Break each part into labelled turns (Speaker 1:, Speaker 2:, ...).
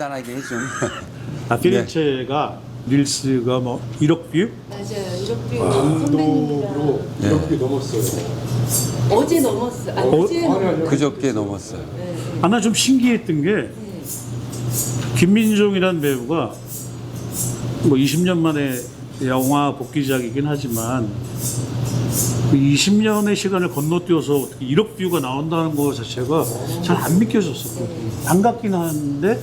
Speaker 1: 간단하게 해좀
Speaker 2: 아, 피렌체가 릴스가 뭐 1억 뷰?
Speaker 3: 맞아요. 이렇게
Speaker 4: 감독으로
Speaker 3: 선배님이랑
Speaker 1: 네.
Speaker 4: 이렇게 넘었어요.
Speaker 3: 어제 넘었어. 아,
Speaker 2: 어?
Speaker 3: 어제 넘었어.
Speaker 4: 아니.
Speaker 1: 그저께 넘었어요.
Speaker 3: 네.
Speaker 2: 아, 나좀 신기했던 게 김민종이라는 배우가 뭐 20년 만에 영화 복귀작이긴 하지만 그 20년의 시간을 건너뛰어서 어떻게 1억 뷰가 나온다는 거 자체가 잘 안 믿겨졌었거든요. 반갑긴 한데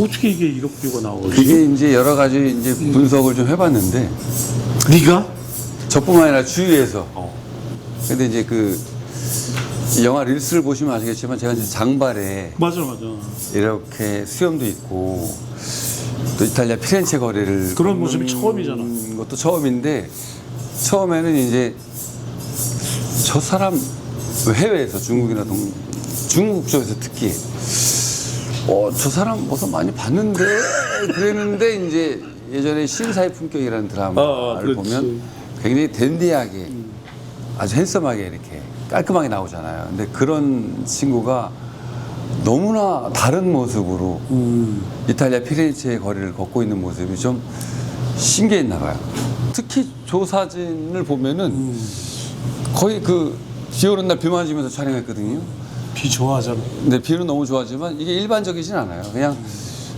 Speaker 2: 어떻게 이게 1억 뷰가 나오지?
Speaker 1: 그게 이제 여러 가지 이제 분석을 좀 해봤는데
Speaker 2: 네가?
Speaker 1: 저뿐만 아니라 주위에서.
Speaker 2: 어.
Speaker 1: 근데 이제 그 영화 릴스를 보시면 아시겠지만 제가 이제 장발에
Speaker 2: 맞아 맞아.
Speaker 1: 이렇게 수염도 있고 또 이탈리아 피렌체 거리를
Speaker 2: 그런 모습이
Speaker 1: 걷는
Speaker 2: 처음이잖아.
Speaker 1: 것도 처음인데 처음에는 이제 저 사람 해외에서 중국이나 동 중국 쪽에서 특히 어 저 사람 어서 많이 봤는데 그랬는데 이제 예전에 신사의 품격이라는 드라마를
Speaker 2: 아, 아, 그렇지.
Speaker 1: 보면 굉장히 댄디하게 아주 핸섬하게 이렇게 깔끔하게 나오잖아요. 근데 그런 친구가 너무나 다른 모습으로
Speaker 2: 음.
Speaker 1: 이탈리아 피렌체의 거리를 걷고 있는 모습이 좀 신기했나 봐요. 특히 조 사진을 보면은 거의 그 비 오는 날 비 맞으면서 촬영했거든요.
Speaker 2: 비 좋아하잖아.
Speaker 1: 근데 비는 너무 좋아하지만 이게 일반적이진 않아요. 그냥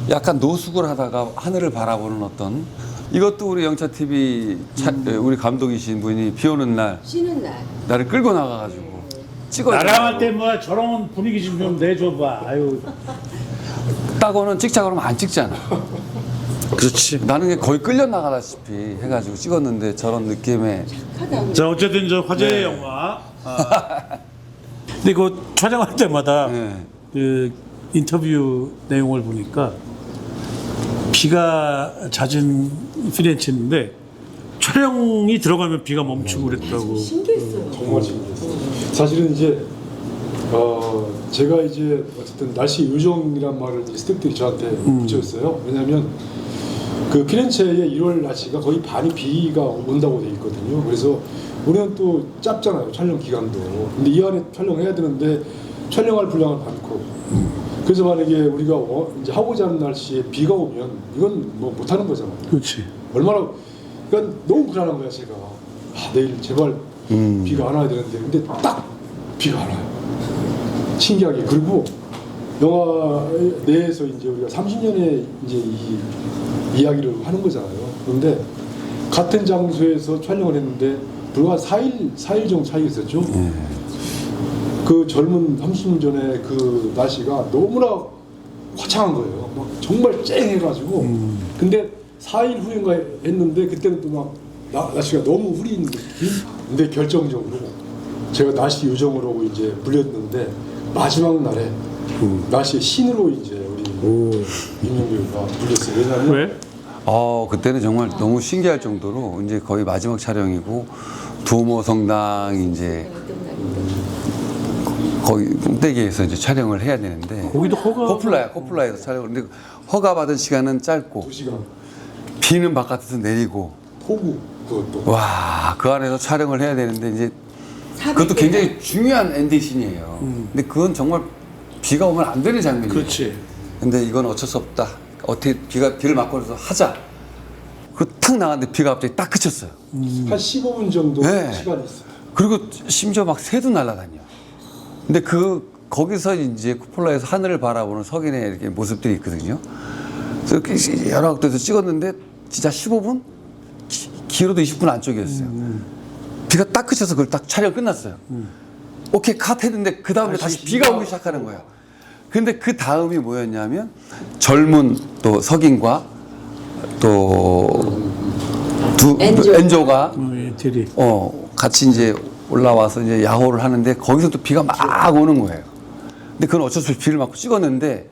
Speaker 1: 약간 노숙을 하다가 하늘을 바라보는 어떤 이것도 우리 영차 TV 차- 우리 감독이신 분이 비 오는 날
Speaker 3: 쉬는 날.
Speaker 1: 나를 끌고 나가가지고 찍어요.
Speaker 2: 나랑 할 때뭐 저런 분위기 좀 좀 내줘봐. 아유.
Speaker 1: 따고는 찍자 그러면 안 찍잖아.
Speaker 2: 그렇지.
Speaker 1: 나는 그냥 거의 끌려 나가다시피 해가지고 찍었는데 저런 느낌의
Speaker 3: 하다.
Speaker 2: 자 어쨌든 저 화제
Speaker 1: 네.
Speaker 2: 영화. 아. 근데 그 촬영할 때마다
Speaker 1: 네.
Speaker 2: 그 인터뷰 내용을 보니까 비가 잦은 피렌체인데 촬영이 들어가면 비가 멈추고 그랬다고.
Speaker 3: 신기했어요.
Speaker 4: 정말 신기했어요. 사실은 이제 어 제가 이제 어쨌든 날씨 요정이란 말을 이제 스태프들이 저한테
Speaker 1: 음.
Speaker 4: 붙였어요. 왜냐하면 그 피렌체의 1월 날씨가 거의 반이 비가 온다고 돼 있거든요. 그래서 우리는 또 짧잖아요 촬영 기간도. 근데 이 안에 촬영해야 되는데 촬영할 분량은 많고. 그래서 만약에 우리가 어, 이제 하고자 하는 날씨에 비가 오면 이건 뭐 못하는 거잖아요.
Speaker 2: 그렇지.
Speaker 4: 얼마나 그러니까 너무 불안한 거야 제가 아, 내일 제발
Speaker 1: 음.
Speaker 4: 비가 안 와야 되는데 근데 딱 비가 안 와요 신기하게 그리고 영화 내에서 이제 우리가 30년의 이제 이 이야기를 하는 거잖아요 그런데 같은 장소에서 촬영을 했는데 불과 4일 4일 정도 차이가 있었죠 그 젊은 30년 전에 그 날씨가 너무나 화창한 거예요. 막 정말 쨍해가지고. 근데 4일 후인가 했는데 그때는 또 막 날씨가 너무 흐린 느낌. 근데 결정적으로 제가 날씨 요정으로 이제 불렸는데 마지막 날에 날씨의 신으로 이제 우리 임영배우가 불렸어요. 왜냐하면
Speaker 2: 왜?
Speaker 1: 어 그때는 정말 너무 신기할 정도로 이제 거의 마지막 촬영이고 두오모 성당 이제. 거의 꼭대기에서 이제 촬영을 해야 되는데
Speaker 2: 거기도 허가.
Speaker 1: 코플라야 코플라에서 촬영을 근데 허가 받은 시간은 짧고
Speaker 4: 2시간
Speaker 1: 비는 바깥에서 내리고
Speaker 4: 폭우 그것도
Speaker 1: 와 그 안에서 촬영을 해야 되는데 이제 그것도
Speaker 3: 400
Speaker 1: 굉장히 중요한 엔딩씬이에요. 근데 그건 정말 비가 오면 안 되는 장면이에요.
Speaker 2: 그렇지.
Speaker 1: 근데 이건 어쩔 수 없다. 어떻게 비가 비를 맞고서 하자. 그탁 나갔는데 비가 갑자기 딱 그쳤어요.
Speaker 4: 한 15분 정도
Speaker 1: 네.
Speaker 4: 시간이 있어요.
Speaker 1: 그리고 심지어 막 새도 날아다녀. 근데 그 거기서 이제 쿠폴라에서 하늘을 바라보는 석인의 이렇게 모습들이 있거든요. 그래서 이렇게 여러 각도에서 찍었는데 진짜 15분? 기- 길어도 20분 안쪽이었어요. 비가 딱 그쳐서 그걸 딱 촬영 끝났어요. 오케이 컷 했는데 그 다음에 다시 비가 오기 시작하는 거예요. 근데 그 다음이 뭐였냐면 젊은 또 석인과 또두
Speaker 3: 엔조.
Speaker 1: 엔조가
Speaker 2: 어, 예.
Speaker 1: 어, 같이 이제 올라와서 이제 야호를 하는데 거기서 또 비가 막 오는 거예요. 근데 그건 어쩔 수 없이 비를 맞고 찍었는데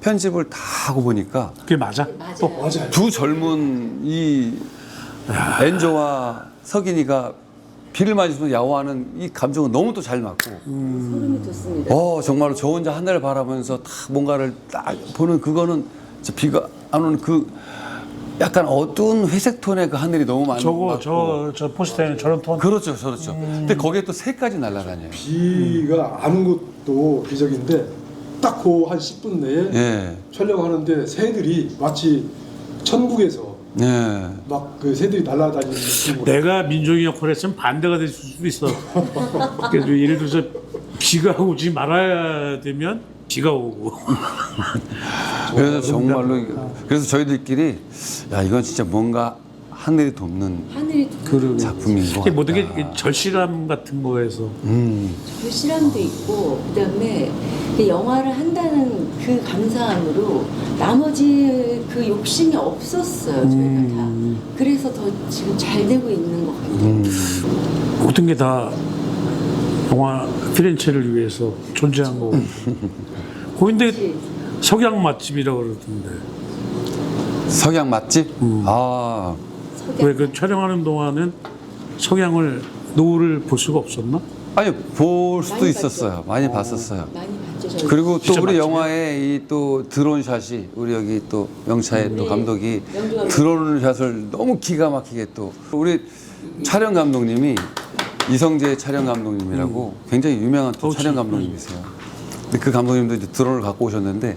Speaker 1: 편집을 다 하고 보니까
Speaker 2: 그게 맞아?
Speaker 3: 맞아요.
Speaker 4: 맞아요.
Speaker 1: 두 젊은 이 엔조와 석인이가 비를 맞으면서 야호하는 이 감정은 너무 또 잘 맞고
Speaker 3: 소름이 돋습니다.
Speaker 1: 어 정말로 저 혼자 하늘을 바라보면서 딱 뭔가를 딱 보는 그거는 저 비가 안 오는 그 약간 어두운 회색 톤의 그 하늘이 너무 많
Speaker 2: 저거
Speaker 1: 맞고.
Speaker 2: 저 저 포스터에는 저런 톤.
Speaker 1: 그렇죠 그렇죠 근데 거기에 또 새까지 날아다녀요
Speaker 4: 비가 안 온 것도 기적인데 딱 그 한 10분 내에
Speaker 1: 예.
Speaker 4: 촬영하는데 새들이 마치 천국에서
Speaker 1: 예.
Speaker 4: 막그 새들이 날아다니는 느낌으로
Speaker 2: 내가 민종이 역할을 했으면 반대가 될 수도 있어. 그래서 예를 들어서 비가 오지 말아야 되면 비가 오고.
Speaker 1: 그래서 정말로 이게- 그래서 저희들끼리 야 이건 진짜 뭔가 하늘이 돕는
Speaker 3: 하늘이
Speaker 2: 그리고
Speaker 1: 작품인 것 같다.
Speaker 2: 모든 게 절실함 같은 거에서
Speaker 1: 음.
Speaker 3: 그 실험도 있고 그다음에 그 영화를 한다는 그 감사함으로 나머지 그 욕심이 없었어요 저희가 다 그래서 더 지금 잘 되고 있는 것 같아요
Speaker 1: 음.
Speaker 2: 모든 게 다 영화 피렌체를 위해서 존재한 거고. 거긴데 석양 맛집이라고 그러던데.
Speaker 1: 석양 맛집? 아
Speaker 3: 석양
Speaker 2: 왜 그 촬영하는 동안은 석양을 노을을 볼 수가 없었나?
Speaker 1: 아니 볼 수도
Speaker 3: 많이
Speaker 1: 있었어요.
Speaker 3: 봤죠.
Speaker 1: 많이 봤었어요.
Speaker 3: 많이 봤죠 저희
Speaker 1: 그리고 또
Speaker 2: 진짜
Speaker 1: 우리? 영화에 이 또 드론 샷이 우리 여기 또 명차의 또
Speaker 3: 네.
Speaker 1: 감독이
Speaker 3: 영주 감독.
Speaker 1: 드론 샷을 너무 기가 막히게 또 우리 촬영 감독님이 이성재 촬영 감독님이라고 굉장히 유명한 또
Speaker 2: 어,
Speaker 1: 촬영
Speaker 2: 진짜?
Speaker 1: 감독님이세요. 근데 그 감독님도 이제 드론을 갖고 오셨는데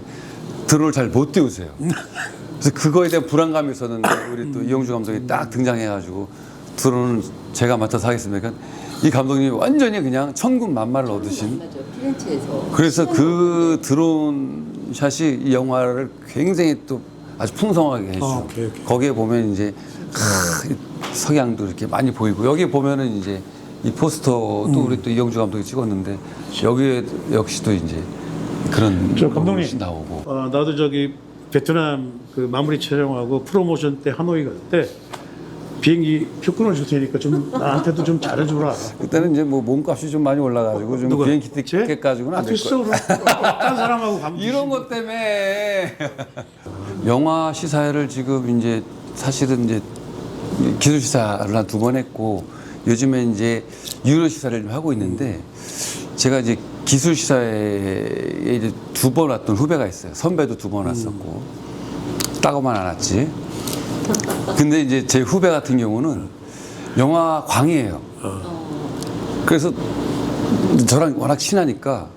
Speaker 1: 드론을 잘 못 띄우세요. 그래서 그거에 대한 불안감이 있었는데 우리 또 이영주 감독이 딱 등장해가지고 드론은 제가 맡아서 하겠습니다. 그러니까 이 감독님이 완전히 그냥 천군 만마를 얻으신
Speaker 3: 피렌체에서
Speaker 1: 그래서 그 드론 샷이 이 영화를 굉장히 또 아주 풍성하게 해줘.
Speaker 2: 아, 오케이, 오케이.
Speaker 1: 거기에 보면 이제 크, 이 석양도 이렇게 많이 보이고 여기 보면은 이제 이 포스터도
Speaker 2: 음.
Speaker 1: 우리 또 이영주 감독이 찍었는데 여기에 역시도 이제 그런
Speaker 2: 저 감독님.
Speaker 1: 것이 나오고
Speaker 2: 어, 나도 저기 베트남 그 마무리 촬영하고 프로모션 때 하노이 갈 때 비행기 표 끊어줄 테니까 좀 나한테도 좀 잘해줘라.
Speaker 1: 그때는 이제 뭐 몸값이 좀 많이 올라가지고 좀
Speaker 2: 누가?
Speaker 1: 비행기
Speaker 2: 쟤?
Speaker 1: 티켓 가지고는
Speaker 2: 아,
Speaker 1: 안 될. 거예요.
Speaker 2: 딴 사람하고 가면
Speaker 1: 이런 것 때문에 영화 시사회를 지금 이제 사실은 이제 기술 시사를 한 두 번 했고 요즘에 이제 유료 시사를 좀 하고 있는데 제가 이제 기술 시사회에 이제 두 번 왔던 후배가 있어요. 선배도 두 번 왔었고 따고만 안 왔지. 근데 이제 제 후배 같은 경우는 영화 광이에요. 그래서 저랑 워낙 친하니까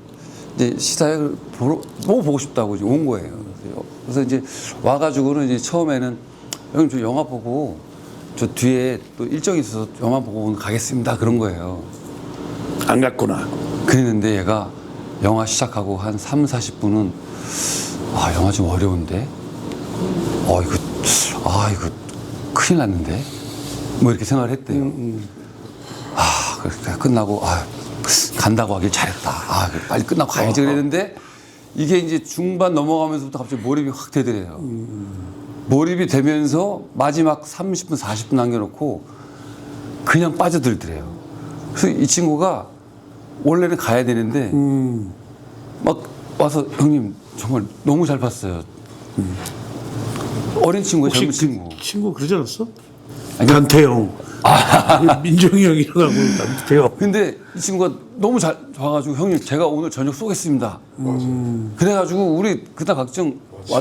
Speaker 1: 이제 시사회를 보러 너무 보고 싶다고 이제 온 거예요. 그래서 이제 와가지고는 이제 처음에는 형님 저 영화 보고 저 뒤에 또 일정이 있어서 영화 보고 오늘 가겠습니다 그런 거예요.
Speaker 2: 안 갔구나.
Speaker 1: 그랬는데 얘가 영화 시작하고 한 3, 40분은 아 영화 좀 어려운데 어 이거 아 이거 큰일 났는데 뭐 이렇게 생각을 했대요. 아 그러니까 끝나고 아 간다고 하길 잘했다. 아 빨리 끝나고 가야지 그랬는데 이게 이제 중반 넘어가면서부터 갑자기 몰입이 확 되더래요. 몰입이 되면서 마지막 30분 40분 남겨놓고 그냥 빠져들더래요. 그래서 이 친구가 원래는 가야 되는데
Speaker 2: 음.
Speaker 1: 막 와서 형님 정말 너무 잘 봤어요. 어린 친구예요,
Speaker 2: 혹시
Speaker 1: 젊은
Speaker 2: 그
Speaker 1: 친구.
Speaker 2: 친구 그러지 않았어?
Speaker 1: 아니,
Speaker 2: 단태형. 민종이 형이라고 하고 단태형.
Speaker 1: 근데 이 친구가 너무 잘 봐가지고 형님 제가 오늘 저녁 쏘겠습니다. 그래가지고 우리 그날 왔-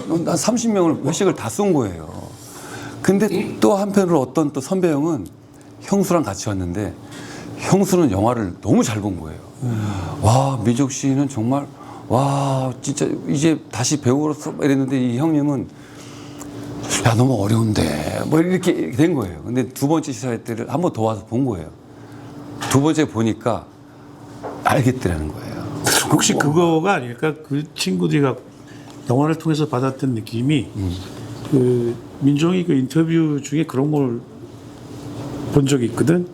Speaker 1: 한 30명을 회식을 다 쏜 거예요. 근데 또 한편으로 어떤 또 선배 형은 형수랑 같이 왔는데 형수는 영화를 너무 잘 본 거예요. 와 미적 씨는 정말 와 진짜 이제 다시 배우로서 이랬는데 이 형님은 야 너무 어려운데 뭐 이렇게 된 거예요. 근데 두 번째 시사회 때를 한 번 더 와서 본 거예요. 두 번째 보니까 알겠더라는 거예요.
Speaker 2: 혹시 그거가 아닐까? 그 친구들이 영화를 통해서 받았던 느낌이 그 민종이 그 인터뷰 중에 그런 걸 본 적이 있거든.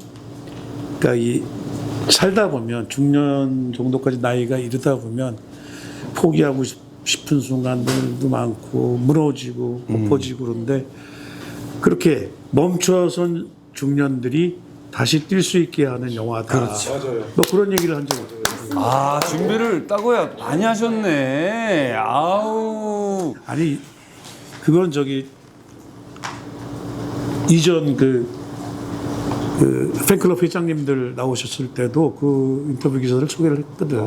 Speaker 2: 그러니까 이 살다 보면 중년 정도까지 나이가 이르다 보면 포기하고 싶- 싶은 순간들도 많고 무너지고 엎어지고 그런데 그렇게 멈춰선 중년들이 다시 뛸 수 있게 하는 영화다.
Speaker 1: 그렇죠.
Speaker 4: 맞아요.
Speaker 2: 뭐 그런 얘기를 한 적이 있어요.
Speaker 1: 아 준비를 따고야 많이 하셨네. 아우.
Speaker 2: 아니 그건 저기 이전 그, 그 팬클럽 회장님들 나오셨을 때도 그 인터뷰 기사를 소개를 했거든.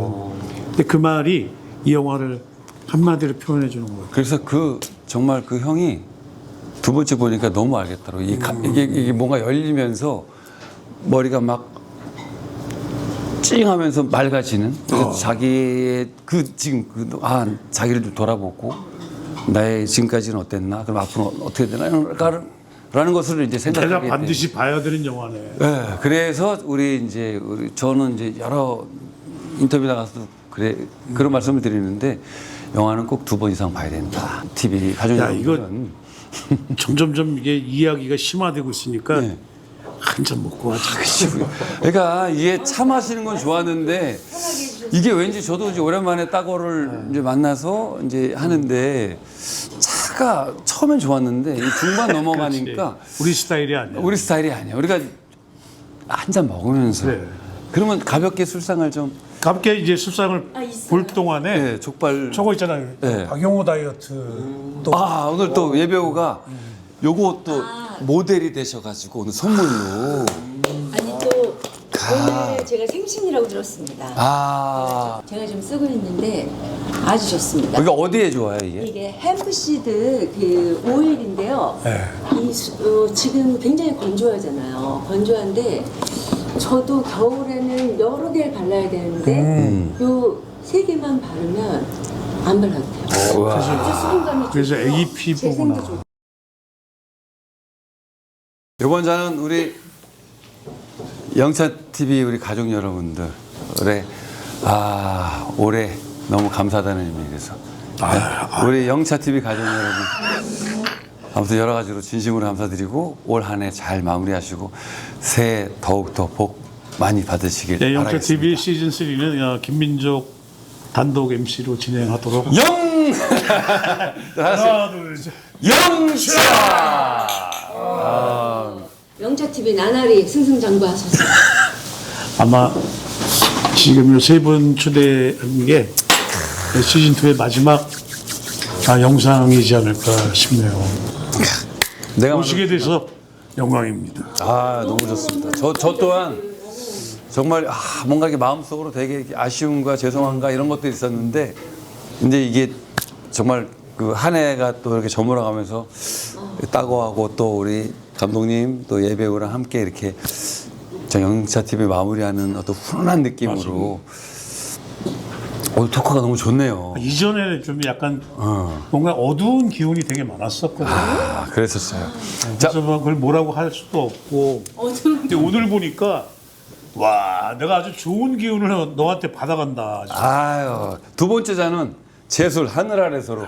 Speaker 2: 근데 그 말이 이 영화를 한마디로 표현해 주는 거야.
Speaker 1: 그래서 그 정말 그 형이 두 번째 보니까 너무 알겠더라고. 이 가- 이게, 이게 뭔가 열리면서 머리가 막 찡하면서 맑아지는 그래서 자기의 그 지금 그 아 자기를 좀 돌아보고 나의 지금까지는 어땠나 그럼 앞으로 어떻게 되나라는 라는 것을 이제
Speaker 2: 내가
Speaker 1: 생각하게
Speaker 2: 반드시 봐야 되는 영화네.
Speaker 1: 네, 그래서 우리 이제 우리 저는 이제 여러 인터뷰 나가서도 그래 그런 말씀을 드리는데 영화는 꼭 두 번 이상 봐야 된다. TV 가족
Speaker 2: 야, 이거-
Speaker 1: 여러분들은
Speaker 2: 점점점 이게 이야기가 심화되고 있으니까
Speaker 1: 네.
Speaker 2: 한잔 먹고 하자.
Speaker 1: 그러니까 이게 차 마시는 건 좋았는데 이게 왠지 저도 이제 오랜만에 따거를 이제 만나서 이제 하는데 차 가 처음엔 좋았는데 이 중반 넘어가니까
Speaker 2: 우리 스타일이 아니야.
Speaker 1: 우리 스타일이 아니야. 우리가 한 잔 먹으면서
Speaker 2: 그래.
Speaker 1: 그러면 가볍게 술상을 좀
Speaker 2: 가볍게 이제 술상을
Speaker 3: 아, 있어요?
Speaker 2: 볼 동안에
Speaker 1: 네, 족발
Speaker 2: 저거 있잖아요.
Speaker 1: 네.
Speaker 2: 박용호 다이어트
Speaker 1: 또아 오늘 또 예배우가 요거 또 모델이 되셔가지고 오늘 선물로
Speaker 3: 또 오늘 제가 생신이라고 들었습니다.
Speaker 1: 아
Speaker 3: 제가 좀 쓰고 있는데 아주 좋습니다.
Speaker 1: 여기가 어디에 좋아요 이게?
Speaker 3: 이게 햄프시드 그 오일인데요.
Speaker 2: 네.
Speaker 3: 이 수- 어, 지금 굉장히 건조하잖아요. 건조한데 저도 겨울에는 여러 개를 발라야 되는데
Speaker 1: 음.
Speaker 3: 요 세 개만 바르면 안 발라도 돼요.
Speaker 1: 우와.
Speaker 3: 진짜 수분감이
Speaker 2: 그래서
Speaker 3: 좋고요.
Speaker 2: 애기 피부구나.
Speaker 3: 재생도 좋고.
Speaker 1: 이번 잔은 우리 영차 TV 우리 가족 여러분들의 아 올해 너무 감사하다는 의미에서. 네, 우리 영차 TV 가족 여러분 아무튼 여러 가지로 진심으로 감사드리고 올 한 해 잘 마무리하시고 새해 더욱 더 복 많이 받으시길
Speaker 2: 네, 영차
Speaker 1: 바라겠습니다.
Speaker 2: TV 시즌 3는 김민족 단독 MC로 진행하도록
Speaker 1: 영!
Speaker 2: 하나 둘 셋.
Speaker 1: 영차
Speaker 3: 영차 TV 나날이 승승장구하셔서
Speaker 2: 아마 지금 요 세 분 초대한 게 시즌 2의 마지막 아, 영상이지 않을까 싶네요.
Speaker 1: 내가
Speaker 2: 오시게 돼서 영광입니다.
Speaker 1: 아 너무 좋습니다. 저, 저 또한 정말 아, 뭔가 이게 마음속으로 되게 아쉬움과 죄송함과 이런 것도 있었는데 근데 이게 정말 그 한 해가 또 이렇게 저물어가면서 따고하고 또 우리 감독님 또 예배우랑 함께 이렇게 저 영차 TV 마무리하는 어떤 훈훈한 느낌으로 오늘 토크가 너무 좋네요.
Speaker 2: 이전에는 좀 약간
Speaker 1: 어.
Speaker 2: 뭔가 어두운 기운이 되게 많았었거든요.
Speaker 1: 아 그랬었어요. 자
Speaker 2: 그래서 막 그걸 뭐라고 할 수도 없고.
Speaker 3: 어두운
Speaker 2: 근데 오늘 보니까 와 내가 아주 좋은 기운을 너한테 받아간다.
Speaker 1: 아유 두 번째 잔은 제술 하늘 아래서로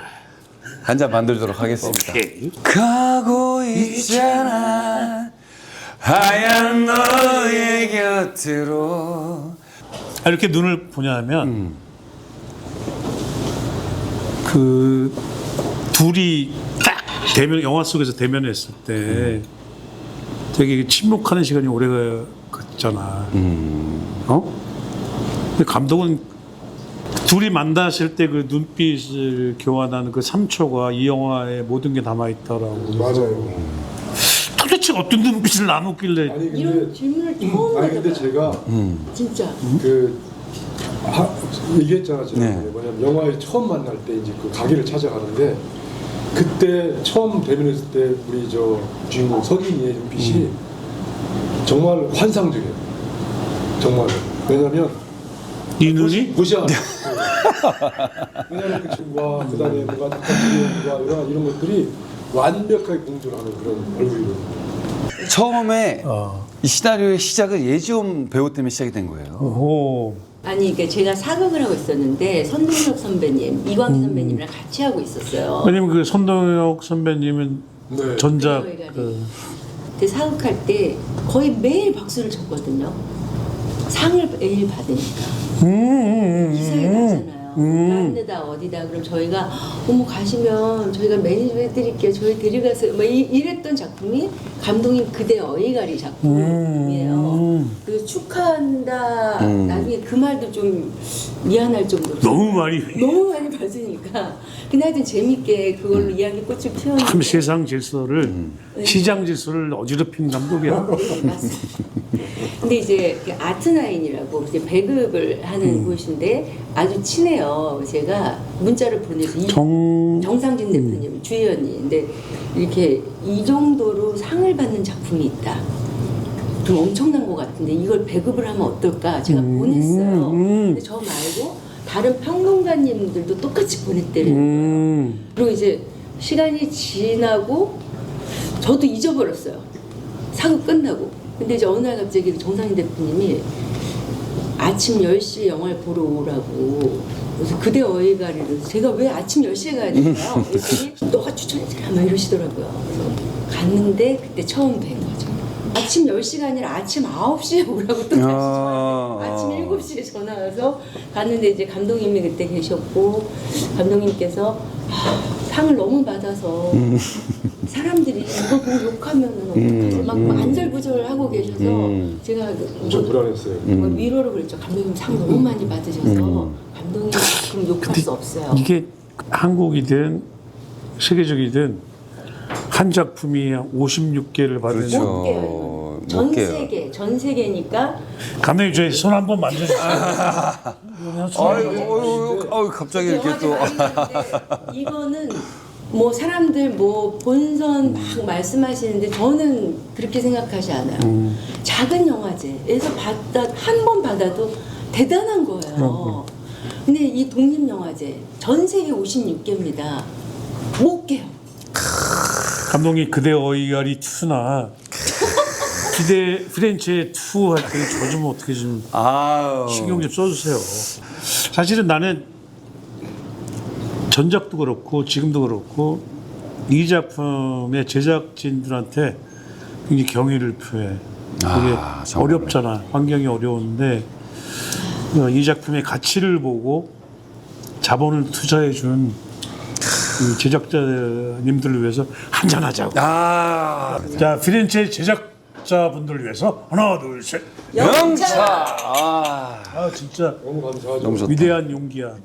Speaker 1: 한 잔 만들도록 하겠습니다.
Speaker 2: 오케이.
Speaker 1: 가고 있잖아 하얀 너의 곁으로
Speaker 2: 아, 이렇게 눈을 보냐면 그 둘이 딱 대면 영화 속에서 대면했을 때 되게 침묵하는 시간이 오래 갔잖아. 어? 근데 감독은 둘이 만났을 때 그 눈빛을 교환하는 그 3초가 이 영화에 모든 게 남아 있다라고.
Speaker 4: 맞아요.
Speaker 2: 도대체 어떤 눈빛을 나눴길래
Speaker 4: 아니
Speaker 3: 이런
Speaker 4: 근데
Speaker 3: 질문을 처음
Speaker 4: 아니 근데
Speaker 3: 받아봐요.
Speaker 4: 제가
Speaker 3: 진짜
Speaker 4: 그 하, 얘기했잖아 제가
Speaker 1: 네.
Speaker 4: 뭐냐면 영화에 처음 만날 때 이제 그 가게를 찾아가는데 그때 처음 대면했을 때 우리 저 주인공 석인이의 눈빛이 정말 환상적이에요. 정말 왜냐면
Speaker 2: 이 눈이
Speaker 4: 무시하. 왜냐면 그 친구와 그 다음에 뭔가 닭가슴과 이런 이런 것들이 완벽하게 공존하는 그런 얼굴이거든요.
Speaker 1: 처음에
Speaker 2: 어.
Speaker 1: 이 시나리오의 시작은 예지원 배우 때문에 시작이 된 거예요.
Speaker 2: 오.
Speaker 3: 아니 이게 제가 사극을 하고 있었는데 선동혁 선배님, 이광희 선배님이랑 같이 하고 있었어요.
Speaker 2: 왜냐면 그 손동혁 선배님은
Speaker 4: 네.
Speaker 2: 전작
Speaker 3: 배우의
Speaker 2: 그
Speaker 3: 근데 사극할 때 거의 매일 박수를 쳤거든요. 상을 매일 받으니까.
Speaker 2: 음,
Speaker 3: 기사에 나잖아요. 딴데다 어디다 그럼 저희가 어머 가시면 저희가 매니저 해드릴게요. 저희 데려가서 막 이, 이랬던 작품이 감독님 그대 어이가리 작품이에요.
Speaker 2: 음.
Speaker 3: 그 축하한다. 나중에 그 말도 좀 미안할 정도로
Speaker 2: 너무 많이
Speaker 3: 너무 많이 받으니까 근데 하여튼 재밌게 그걸로 이야기 꽃을
Speaker 2: 참
Speaker 3: 피웠는데
Speaker 2: 세상 질서를 시장 질서를 어지럽힌 감독이야.
Speaker 3: 네, 맞습니다. 근데 이제 그 아트나인이라고 이제 배급을 하는 곳인데 아주 친해요. 제가 문자를 보내서
Speaker 2: 이정
Speaker 3: 정상진 대표님 주연이 근데 이렇게 이 정도로 상을 받는 작품이 있다. 돈 엄청난 것 같은데 이걸 배급을 하면 어떨까 제가 보냈어요.
Speaker 1: 음.
Speaker 3: 근데 저 말고 다른 평론가님들도 똑같이 보냈대요.
Speaker 1: 음.
Speaker 3: 그리고 이제 시간이 지나고 저도 잊어버렸어요. 사고 끝나고. 근데 이제 어느 날 갑자기 정상인 대표님이 아침 10시에 영화를 보러 오라고. 그래서 그대 어이가리를 제가 왜 아침 10시에 가야 될까요? 그랬더니 너가 추천했잖아 막 이러시더라고요. 그래서 갔는데 그때 처음 뵌 거죠. 아침 10시가 아니라 아침 9시에 오라고 또 다시
Speaker 1: 아.
Speaker 3: 전화 아침 7시에 전화 와서 갔는데 이제 감독님이 그때 계셨고 감독님께서 아, 상을 너무 받아서 사람들이 이거 보고 욕하면은 어떡하지 막 안절부절하고 계셔서
Speaker 1: 음.
Speaker 3: 제가 그
Speaker 4: 엄청 불안했어요.
Speaker 3: 뭐 위로를 그랬죠. 감독님 상 너무 많이 받으셔서 감독님 그럼 욕할 수 없어요.
Speaker 2: 이게 한국이든 세계적이든 한 작품이 56개를 받는
Speaker 1: 그렇죠.
Speaker 3: 못 깨요. 이건. 못전
Speaker 1: 깨요.
Speaker 3: 세계 전 세계니까
Speaker 2: 감독님 저희 손 한번 만져주세요.
Speaker 1: 아이고, 어이구, 어이구, 갑자기 이렇게
Speaker 3: 영화제
Speaker 1: 또.
Speaker 3: 많이 이거는 뭐 사람들 뭐 본선 막 말씀하시는데 저는 그렇게 생각하지 않아요. 작은 영화제에서 받다 한 번 받아도 대단한 거예요. 근데 이 독립 영화제 전 세계 56개입니다. 못 깨요.
Speaker 2: 감독님 그대 어이가리 투나 기대 프렌치의 투 할 때 저 좀 어떻게 좀
Speaker 1: 아유.
Speaker 2: 신경 좀 써주세요. 사실은 나는 전작도 그렇고 지금도 그렇고 이 작품의 제작진들한테 굉장히 경의를 표해. 그게
Speaker 1: 아, 정말.
Speaker 2: 어렵잖아. 환경이 어려운데 어, 이 작품의 가치를 보고 자본을 투자해 준 제작자님들을 위해서 한잔 하자고.
Speaker 1: 아.
Speaker 2: 자, 피렌체 제작자분들을 위해서 하나, 둘, 셋.
Speaker 1: 영차. 아.
Speaker 2: 아, 진짜
Speaker 4: 너무 감사하죠.
Speaker 1: 너무 좋다.
Speaker 2: 위대한 용기야.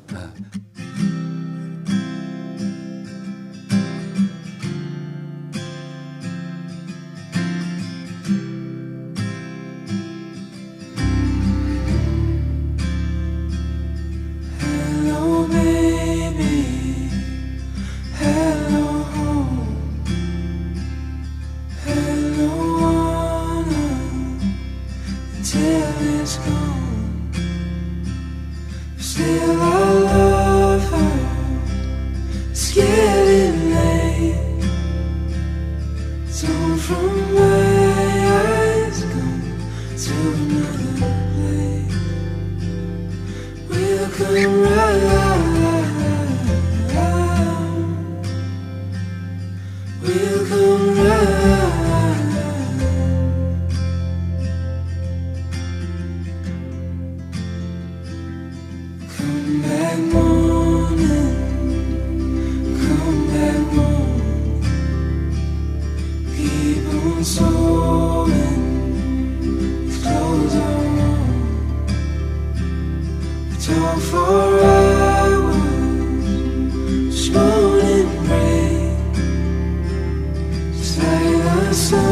Speaker 5: Come
Speaker 3: answer.